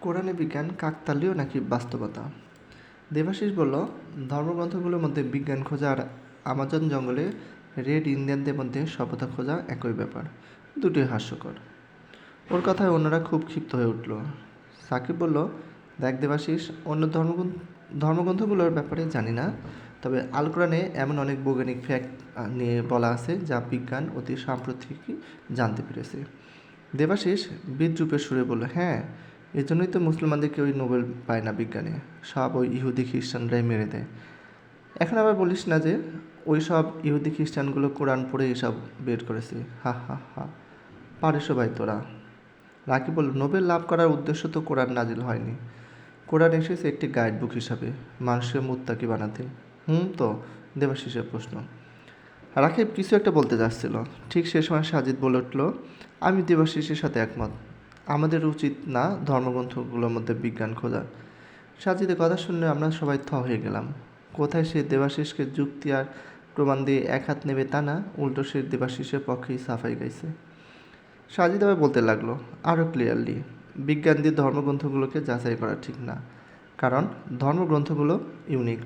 কোরআনে বিজ্ঞান কাকতালীয় নাকি বাস্তবতা? দেবাশিস বলল, ধর্মগ্রন্থগুলোর মধ্যে বিজ্ঞান খোঁজা আর আমাজন জঙ্গলে রেড ইন্ডিয়ানদের মধ্যে সভ্যতা খোঁজা একই ব্যাপার। দুটোই হাস্যকর। ওর কথায় অন্যরা খুব ক্ষিপ্ত হয়ে উঠল। সাকিব বলল, দেখ দেবাশিস, অন্য ধর্মগ্রন্থ, ধর্মগ্রন্থগুলোর ব্যাপারে জানি না, তবে আল কোরআনে এমন অনেক বৈজ্ঞানিক ফ্যাক্ট নিয়ে বলা আছে যা বিজ্ঞান অতি সাম্প্রতিকই জানতে পেরেছে। দেবাশিস বিদ্রুপের সুরে বলল হ্যাঁ এজন্যই তো মুসলমানদের কেউই নোবেল পায় না বিজ্ঞানে। সব ওই ইহুদি খ্রিস্টানরাই মেরে দেয়। এখন আবার বলিস না যে, ওই সব ইহুদি খ্রিস্টানগুলো কোরআন পড়ে এসব বের করেছে। হা হা হা। পারিস ভাই তোরা। রাকি বলল, নোবেল লাভ করার উদ্দেশ্য তো কোরআন নাজিল হয়নি। কোরআন এসেছে একটি গাইড বুক হিসাবে। মানুষকে মুত্তাকি বানাতে। হুম তো, দেবাশিসের প্রশ্ন। রাকিব কিছু একটা বলতে যাচ্ছিল। ঠিক সে সময় সাজিদ বলে উঠল, আমি দেবাশিসের সাথে একমত। আমাদের উচিত না ধর্মগ্রন্থগুলোর মধ্যে বিজ্ঞান খোঁজা। সাজিদের কথা শুনে আমরা সবাই থ হয়ে গেলাম। কোথায় সে দেবাশিসকে যুক্তি আর প্রমাণ দিয়ে এক হাত নেবে তা না, উল্টো সে দেবাশিসের পক্ষেই সাফাই গাইছে। সাজিদ আবার বলতে লাগল আরও ক্লিয়ারলি বিজ্ঞান দিয়ে ধর্মগ্রন্থগুলোকে যাচাই করা ঠিক না। কারণ ধর্মগ্রন্থগুলো ইউনিক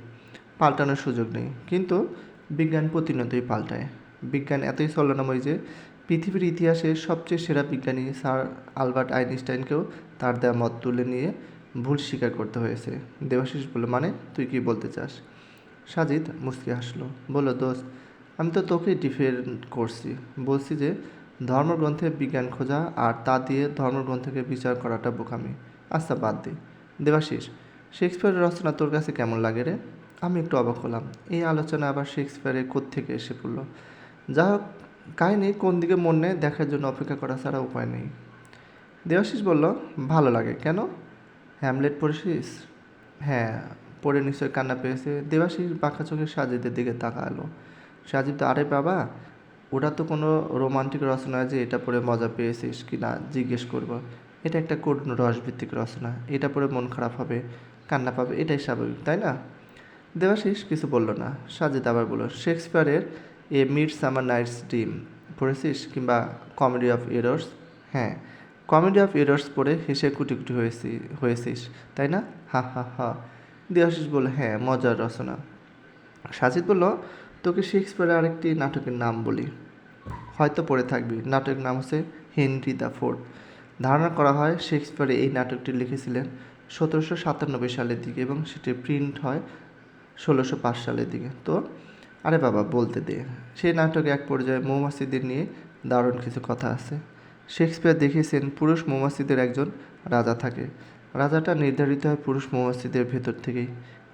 পাল্টানোর সুযোগ নেই। কিন্তু বিজ্ঞান প্রতিনিয়তই পাল্টায়। বিজ্ঞান এতই ছলনাময় যে পৃথিবীর ইতিহাসে সবচেয়ে সেরা বিজ্ঞানী স্যার আলবার্ট আইনস্টাইনকেও তার দেওয়া মত তুলে নিয়ে ভুল স্বীকার করতে হয়েছে। দেবাশিস বলল মানে? তুই কি বলতে চাস? সাজিদ মুস্কি হাসলো বলল দোস্ত, আমি তো তোকেই ডিফেন্ড করছি। বলছি যে, ধর্মগ্রন্থে বিজ্ঞান খোঁজা আর তা দিয়ে ধর্মগ্রন্থকে বিচার করাটা বোকামি। আচ্ছা বাদ দে। দেবাশিস, শেক্সপিয়ারের রচনা তোর কাছে কেমন লাগে রে? আমি একটু অবাক হলাম। এই আলোচনা আবার শেক্সপিয়ারের থেকে এসে পড়ল? যা হোক কাহিনি কোন দিকে মন নেয় দেখার জন্য অপেক্ষা করা ছাড়া উপায় নেই। দেবাশিস বলল, ভালো লাগে। কেন? হ্যামলেট পড়েছিস? হ্যাঁ পড়ে নিশ্চয় কান্না পেয়েছে। দেবাশিস বাঁকা চোখে সাজিদের দিকে তাকালো। সাজিদ তো আরে বাবা, ওটা তো কোনো রোমান্টিক রচনা যে এটা পড়ে মজা পেয়েছিস কি না, জিজ্ঞেস করব। এটা একটা করুণ রসভিত্তিক রচনা, এটা পড়ে মন খারাপ হবে, কান্না পাবে, এটাই স্বাভাবিক, তাই না? দেবাশিস কিছু বলল না। সাজিদ আবার বলল, শেক্সপিয়ারের a midsummer night's dream. পড়েছিস কিংবা কমেডি অফ এরর্স হ্যাঁ কমেডি অফ এরর্স পড়ে হেসে কুটি কুটি হয়েছি, হয়েছিস, তাই না? হা হা হা। দেবাশিস বলল হ্যাঁ মজার রচনা। সাজিদ বলল, তোকে শেক্সপিয়ারের আরেকটি নাটকের নাম বলি। হয়তো পড়ে থাকবি। নাটকের নাম হচ্ছে হেনরি দ্য ফোর্থ। ধারণা করা হয় শেক্সপিয়ার এই নাটকটি লিখেছিলেন সতেরোশো সাতানব্বই সালের দিকে এবং সেটি প্রিন্ট হয় ষোলোশো পাঁচ সালের দিকে। তো আরে বাবা, বলতে দে। সেই নাটকে এক পর্যায়ে মৌমাছিদের নিয়ে দারুণ কিছু কথা আছে। শেক্সপিয়ার দেখিয়েছেন, পুরুষ মৌমাছিদের একজন রাজা থাকে। রাজাটা নির্ধারিত হয় পুরুষ মৌমাছিদের ভেতর থেকেই।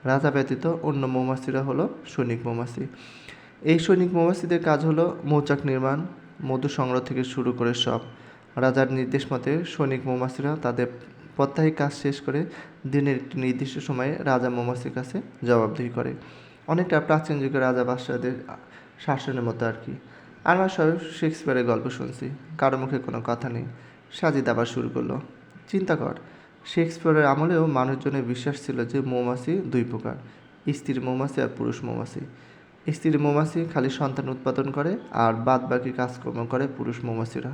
রাজা ব্যতীত অন্য মৌমাছিরা হলো সৈনিক মৌমাছি। এই সৈনিক মৌমাছিদের কাজ হলো মৌচাক নির্মাণ, মধু সংগ্রহ থেকে শুরু করে সব। রাজার নির্দেশ মতে সৈনিক মৌমাছিরা তাদের প্রত্যাহিক কাজ শেষ করে দিনের একটি নির্দিষ্ট সময়ে রাজা মৌমাছির কাছে জবাবদিহি করে। অনেকটা প্রাচীন যুগের রাজা বাদশাহদের শাসনের মতো আর কি। আমরা সবাই শেক্সপিয়ারের গল্প শুনছি, কারও মুখে কোনো কথা নেই। সাজিদ আবার শুরু করল, চিন্তা কর, শেক্সপিয়ারের আমলেও মানুষজনের বিশ্বাস ছিল যে মৌমাছি দুই প্রকার, স্ত্রীর মৌমাছি আর পুরুষ মৌমাছি। স্ত্রীর মৌমাছি খালি সন্তান উৎপাদন করে আর বাদ বাকি কাজকর্ম করে পুরুষ মৌমাছিরা।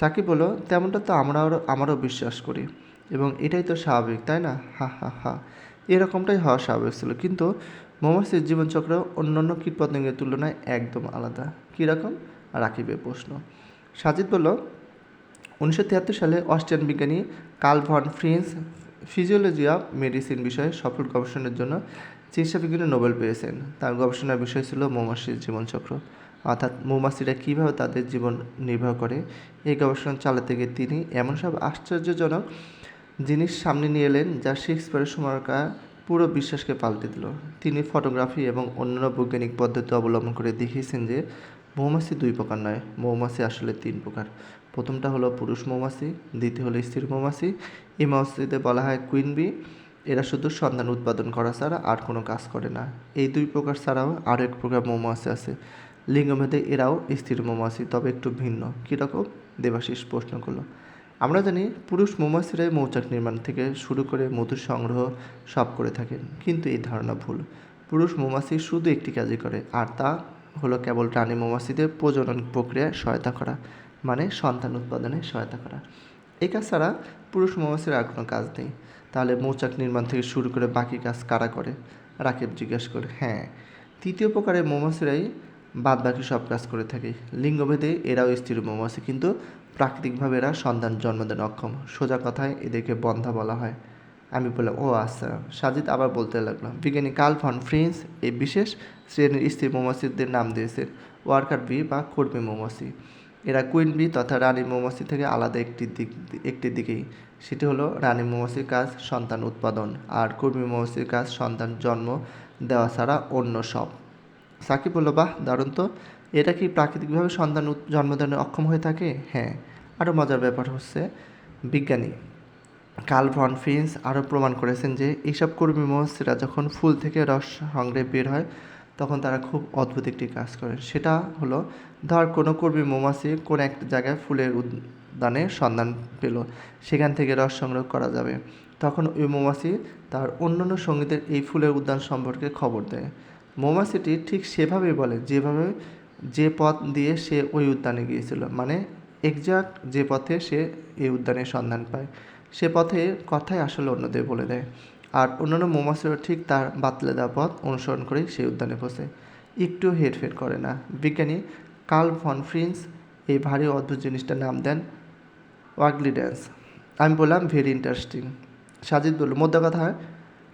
সাকিব বলল, তেমনটা তো আমরাও, আমারও বিশ্বাস করি এবং এটাই তো স্বাভাবিক, তাই না? হা হা হা। এরকমটাই হওয়া স্বাভাবিক ছিল, কিন্তু মৌমাছির জীবনচক্র অন্যান্য কীটপতঙ্গের তুলনায় একদম আলাদা। কীরকম রাকিবের প্রশ্ন। সাজিদ বলল, উনিশশো তিয়াত্তর সালে অস্ট্রিয়ান বিজ্ঞানী Karl von Frisch physiology of medicine বিষয়ে সফল গবেষণার জন্য চিকিৎসা বিজ্ঞানে নোবেল পেয়েছেন। তার গবেষণার বিষয় ছিল মৌমাছির জীবনচক্র। অর্থাৎ মৌমাছিরা কীভাবে তাদের জীবন নির্বাহ করে, এই গবেষণা চালাতে গিয়ে তিনি এমন সব আশ্চর্যজনক জিনিস সামনে নিয়ে এলেন যা শেক্সপিয়ারের সময়কার পুরো বিশ্বাসকে পাল্টে দিল। তিনি ফটোগ্রাফি এবং অন্যান্য বৈজ্ঞানিক পদ্ধতি অবলম্বন করে দেখিয়েছেন যে, মৌমাছি দুই প্রকার নয়, মৌমাছি আসলে তিন প্রকার। প্রথমটা হলো পুরুষ মৌমাছি, দ্বিতীয় হলো স্ত্রী মৌমাছি। এই মৌমাছিতে বলা হয় কুইন বি। এরা শুধু সন্তান উৎপাদন করা ছাড়া আর কোনো কাজ করে না। এই দুই প্রকার ছাড়াও আরও এক প্রকার মৌমাছি আছে। লিঙ্গভেদে এরাও স্থির মৌমাছি, তবে একটু ভিন্ন। কীরকম? দেবাশিস প্রশ্ন করল। আমরা জানি পুরুষ মৌমাছিরাই মৌচাক নির্মাণ থেকে শুরু করে মধু সংগ্রহ সব করে থাকেন। কিন্তু এই ধারণা ভুল। পুরুষ মৌমাছি শুধু একটি কাজই করে, আর তা হলো কেবল রানী মৌমাছিদের প্রজনন প্রক্রিয়ায় সহায়তা করা মানে সন্তান উৎপাদনে সহায়তা করা। এই কাজ ছাড়া পুরুষ মৌমাছির আর কোনো কাজ নেই। তাহলে মৌচাক নির্মাণ থেকে শুরু করে বাকি কাজ কারা করে? রাকিব জিজ্ঞাসা করে হ্যাঁ। তৃতীয় প্রকারের মৌমাছিরাই বাদ বাকি সব কাজ করে থাকে। লিঙ্গভেদে এরাও স্ত্রী মৌমাছি কিন্তু প্রাকৃতিকভাবে এরা সন্তান জন্ম দেন অক্ষম। সোজা কথায় এদেরকে বন্ধা বলা হয়। আমি বললাম, ও আচ্ছা। সাজিদ আবার বলতে লাগল, বিজ্ঞানী কার্ল ফন ফ্রিন্স এই বিশেষ শ্রেণির স্ত্রী মৌমাছিদের নাম দিয়েছেন ওয়ার্কার বি বা কর্মী মৌমাছি এরা কুইন বি তথা রানী মৌমাছি থেকে আলাদা একটি দিক, একটি দিকেই। সেটি হলো রানী মৌমাছির কাজ সন্তান উৎপাদন, আর কর্মী মৌমাছির কাজ সন্তান জন্ম দেওয়া ছাড়া অন্য সব। সাকিব বলল বাহ দারুণ তো। এটা কি প্রাকৃতিকভাবে সন্তান জন্মদানে অক্ষম হয়ে থাকে? হ্যাঁ। আরও মজার ব্যাপার হচ্ছে, বিজ্ঞানী কার্ল ভন ফিন্স আরও প্রমাণ করেছেন যে, এইসব কর্মী মৌমাছিরা যখন ফুল থেকে রস সংগ্রহে বের হয়, তখন তারা খুব অদ্ভুত একটি কাজ করে সেটা হলো, ধর কোনো কর্মী মৌমাছি কোনো একটা জায়গায় ফুলের উদ্যানে সন্ধান পেল, সেখান থেকে রস সংগ্রহ করা যাবে। তখন ওই মৌমাছি তার অন্যান্য সঙ্গীদের এই ফুলের উদ্যান সম্পর্কে খবর দেয়। মৌমাছিটি ঠিক সেভাবেই বলে যেভাবে যে পথ দিয়ে সে ওই উদ্যানে গিয়েছিল। মানে এক্সাক্ট যে পথে সে এই উদ্যানের সন্ধান পায়। সে পথে কথাই আসলে অন্যদের বলে দেয়। আর অন্যান্য মৌমাছিরা ঠিক তার বাতলে দেওয়া পথ অনুসরণ করেই সেই উদ্যানে পৌঁছে একটু হেরফের করে না। বিজ্ঞানী কার্ল ফন ফ্রিন্স এই ভারী অদ্ভুত জিনিসটার নাম দেন ওয়াগলি ড্যান্স। আমি বললাম ভেরি ইন্টারেস্টিং সাজিদ বলল মোদ্দা কথা আহ,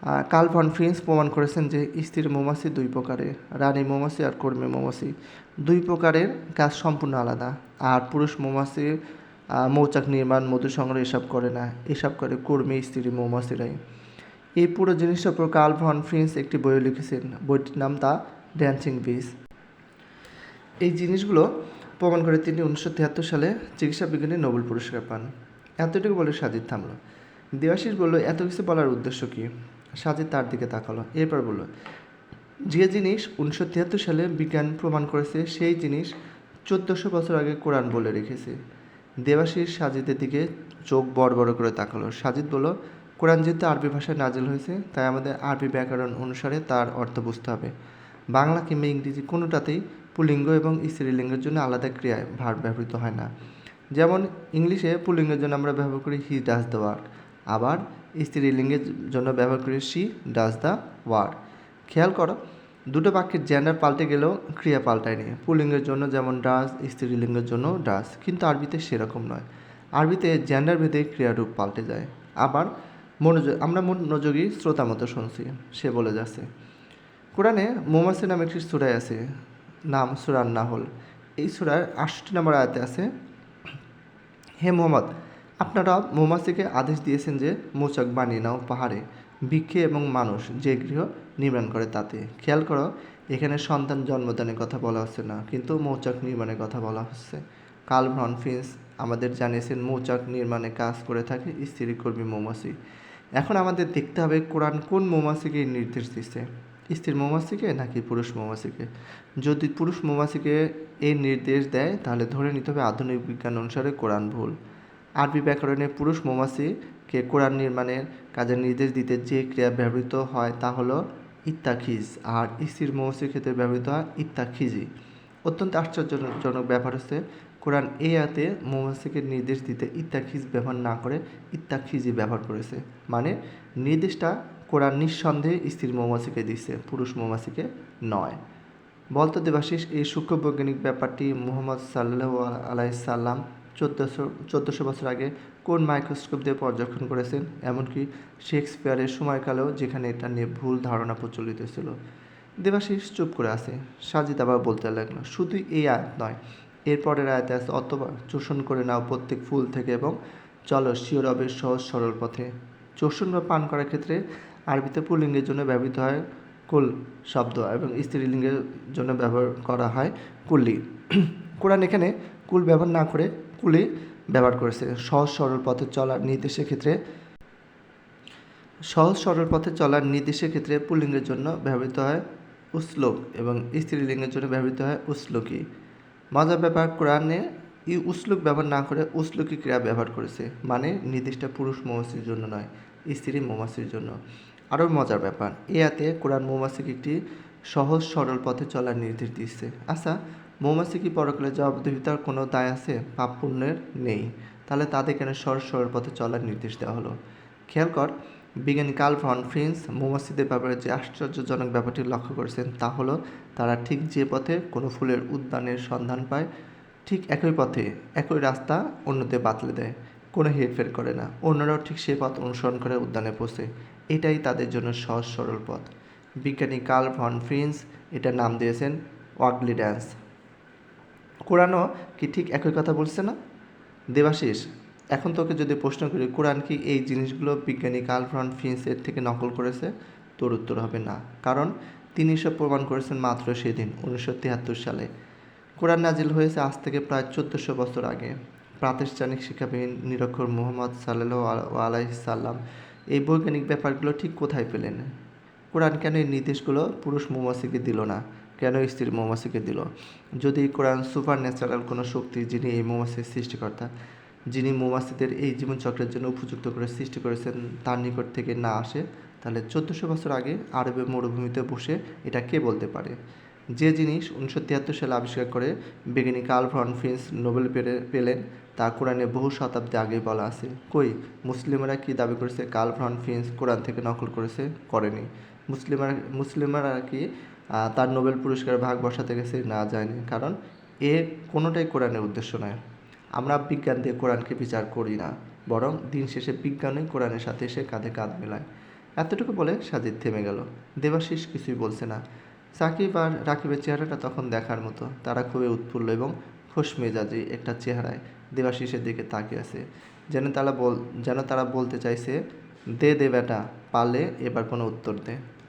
কার্ল ফন ফ্রিন্স প্রমাণ করেছেন যে স্ত্রী মৌমাছি দুই প্রকারের রানী মৌমাছি আর কর্মী মৌমাছি। দুই প্রকারের কাজ সম্পূর্ণ আলাদা। আর পুরুষ মৌমাছি আহ, মৌচাক নির্মাণ মধু সংগ্রহ এসব করে না। এসব করে কর্মী স্ত্রী মৌমাছিরাই। এই পুরো জিনিসটার উপর কার্ল ভন ফ্রিন্স একটি বইও লিখেছেন। বইটির নাম দ্য ড্যান্সিং বিস এই জিনিসগুলো প্রমাণ করে তিনি উনিশশো তিয়াত্তর সালে চিকিৎসা বিজ্ঞানে নোবেল পুরস্কার পান। এতটুকু বলে সাজিদ থামলো। দেবাশিস বলল এত কিছু বলার উদ্দেশ্য কী? সাজিদ তার দিকে তাকালো, এরপর বলল, যে জিনিস উনিশশো তিয়াত্তর সালে বিজ্ঞান প্রমাণ করেছে, সেই জিনিস চোদ্দোশো বছর আগে কোরআন বলে রেখেছে। দেবাশিস সাজিদের দিকে চোখ বড় বড় করে তাকালো। সাজিদ বলল, কোরআন যেহেতু আরবি ভাষায় নাজিল হয়েছে, তাই আমাদের আরবি ব্যাকরণ অনুসারে তার অর্থ বুঝতে হবে। বাংলা কিংবা ইংরেজি কোনোটাতেই পুলিঙ্গ এবং স্ত্রীলিঙ্গের জন্য আলাদা ক্রিয়ায় ভার ব্যবহৃত হয় না। যেমন ইংলিশে পুলিঙ্গের জন্য আমরা ব্যবহার করি হি ডাজ দ্য ওয়ার্ক আবার স্ত্রীলিঙ্গের জন্য ব্যবহার করি শি ডাজ দ্য ওয়ার্ক খেয়াল করো, দুটো বাক্যের জেন্ডার পাল্টে গেলেও ক্রিয়া পাল্টায়নি পুলিঙ্গের জন্য যেমন ডাস স্ত্রীলিঙ্গের জন্য ডাস কিন্তু আরবিতে সেরকম নয়। আরবিতে জেন্ডার ভেদে ক্রিয়ারূপ পাল্টে যায়। আবার মনোযোগ আমরা মনোযোগী শ্রোতা মতো শুনছি, সে বলে যাচ্ছে। কোরআনে মৌমাছি নামে একটি সুরায় আছে, নাম সুরান নাহল এই সুরার আটষট্টি নম্বর আয়াতে আছে, হে মোহাম্মদ আপনারা মৌমাছিকে আদেশ দিয়েছেন যে মৌচাক বানিয়ে নাও পাহাড়ে। বৃক্ষে এবং মানুষ যে গৃহ নির্মাণ করে তাতে। খেয়াল করো, এখানে সন্তান জন্মদানের কথা বলা হচ্ছে না, কিন্তু মৌচাক নির্মাণের কথা বলা হচ্ছে। কার্ল ভ্রন ফিন্স আমাদের জানিয়েছেন, মৌচাক নির্মাণে কাজ করে থাকে স্ত্রী কর্মী মৌমাছি। এখন আমাদের দেখতে হবে কোরআন কোন মৌমাছিকে নির্দেশ দিচ্ছে স্ত্রী মৌমাছিকে নাকি পুরুষ মৌমাছিকে? যদি পুরুষ মৌমাছিকে এই নির্দেশ দেয়, তাহলে ধরে নিতে হবে আধুনিক বিজ্ঞান অনুসারে কোরআন ভুল। আরবি ব্যাকরণে পুরুষ মৌমাছিকে কোরআন নির্মাণের কাজে নির্দেশ দিতে যে ক্রিয়া ব্যবহৃত হয় তা হলো ইত্তাখিজ, আর স্ত্রীর মৌমাছির ক্ষেত্রে ব্যবহৃত হয় ইত্তাখিজি। অত্যন্ত আশ্চর্যজনক ব্যাপার হচ্ছে, কোরআন এই আতে মৌমাছিকে নির্দেশ দিতে ইত্তাখিজ ব্যবহার না করে ইত্তাখিজি ব্যবহার করেছে। মানে নির্দেশটা কোরআন নিঃসন্দেহে স্ত্রীর মৌমাছিকে দিচ্ছে পুরুষ মৌমাছিকে নয়। বলতো দেবাশিস, এই সূক্ষ্ম বৈজ্ঞানিক ব্যাপারটি মুহাম্মদ সাল্লাহ আলাইসাল্লাম চোদ্দোশো চোদ্দোশো বছর আগে কোন মাইক্রোস্কোপ দিয়ে পর্যবেক্ষণ করেছেন? এমনকি শেক্সপিয়ারের সময়কালেও যেখানে এটা নিয়ে ভুল ধারণা প্রচলিত ছিল। দেবাশিস চুপ করে আছে। সাজিদ আবার বলতে লাগল, শুধু এই আয়াত নয়। এরপরের আয়াতে আছে, অথবা চোষণ করে নাও প্রত্যেক ফুল থেকে এবং চলো শিওরবের সহজ সরল পথে। চোষণ বা পান করার ক্ষেত্রে আরবিতে পুলিঙ্গের জন্য ব্যবহৃত হয় কুল শব্দ এবং স্ত্রীলিঙ্গের জন্য ব্যবহার করা হয় কুল্লি। কোরআন এখানে কুল ব্যবহার না করে কুলি ব্যবহার করেছে। সহজ সরল পথে চলার নির্দেশের ক্ষেত্রে সহজ সরল পথে চলার নির্দেশের ক্ষেত্রে পুল্লিঙ্গের জন্য ব্যবহৃত হয় উসলোক এবং স্ত্রীলিঙ্গের জন্য ব্যবহৃত হয় উসলোকি। মজার ব্যাপার, কোরআনে ই উসলুক ব্যবহার না করে উসলুকি ক্রিয়া ব্যবহার করেছে মানে নির্দিষ্ট পুরুষ মৌমাছির জন্য নয়, স্ত্রী মৌমাছির জন্য। আরও মজার ব্যাপার, এ হাতে কোরআন মৌমাছিকে একটি সহজ সরল পথে চলার নির্দেশ দিচ্ছে আচ্ছা মৌমাছি কি পরকালে জবাবদিহিতার কোনো দায় আছে? পাপ পুণ্যের নেই। তাহলে তাদের কেন সরল সরল পথে চলার নির্দেশ দেওয়া হলো? খেয়াল কর, বিজ্ঞানী কার্ল ভন ফ্রিন্স মৌমাছিদের ব্যাপারে যে আশ্চর্যজনক ব্যাপারটি লক্ষ্য করেছেন তা হলো, তারা ঠিক যে পথে কোনো ফুলের উদ্যানের সন্ধান পায়, ঠিক একই পথে একই রাস্তা অন্যদের বাতলে দেয়, কোনো হেরফের করে না। অন্যরাও ঠিক সেই পথ অনুসরণ করে উদ্যানে পৌঁছে। এটাই তাদের জন্য সহজ সরল পথ। বিজ্ঞানী কার্ল ভন ফ্রিন্স এটার নাম দিয়েছেন ওয়াগলি ড্যান্স। কোরআনও কি ঠিক একই কথা বলছে না? দেবাশিস, এখন তোকে যদি প্রশ্ন করি, কোরআন কি এই জিনিসগুলো বিজ্ঞানী কার্ল ভন ফ্রিন্সের থেকে নকল করেছে? তোর উত্তর হবে না, কারণ তিনি সব প্রমাণ করেছেন মাত্র সেদিন, উনিশশো তিয়াত্তর সালে। কোরআন নাজিল হয়েছে আজ থেকে প্রায় চোদ্দোশো বছর আগে। প্রাতিষ্ঠানিক শিক্ষাবিহীন নিরক্ষর মোহাম্মদ সাল্লাহ আলাইসাল্লাম এই বৈজ্ঞানিক ব্যাপারগুলো ঠিক কোথায় পেলেন? কোরআন কেন এই নির্দেশগুলো পুরুষ মৌমাছিকে দিল না? কেন স্ত্রী মৌমাছিকে দিল? যদি কোরআন সুপার ন্যাচারাল কোনো শক্তি যিনি এই মৌমাছির সৃষ্টিকর্তা, যিনি মৌমাছিদের এই জীবনচক্রের জন্য উপযুক্ত করে সৃষ্টি করেছেন, তার নিকট থেকে না আসে, তাহলে চোদ্দোশো বছর আগে আরবে মরুভূমিতে বসে এটা কে বলতে পারে? যে জিনিস উনিশশো তিয়াত্তর সালে আবিষ্কার করে বিজ্ঞানী কার্ল ভন ফ্রিন্স নোবেল পেলেন, তা কোরআনে বহু শতাব্দী আগে বলা আছে। কই, মুসলিমরা কি দাবি করেছে কার্ল ভন ফ্রিন্স কোরআন থেকে নকল করেছে? করেনি। মুসলিমরা মুসলিমরা কি তার নোবেল পুরস্কার ভাগ বসাতে গেছে, না যায়নি। কারণ এ কোনোটাই কোরআনের উদ্দেশ্য নয়। আমরা বিজ্ঞান দিয়ে কোরআনকে বিচার করি না, বরং দিন শেষে বিজ্ঞানই কোরআনের সাথে এসে কাঁধে কাঁধ মেলায়। এতটুকু বলে সাজিদ থেমে গেল। দেবাশিস কিছুই বলছে না। সাকিব আর রাকিবের চেহারাটা তখন দেখার মতো। তারা খুবই উৎফুল্ল এবং খোশ মেজাজি একটা চেহারায় দেবাশিসের দিকে তাকিয়ে আছে। যেন তারা বল, যেন তারা বলতে চাইছে, দে দে বেটা পালে এবার কোনো উত্তর দে।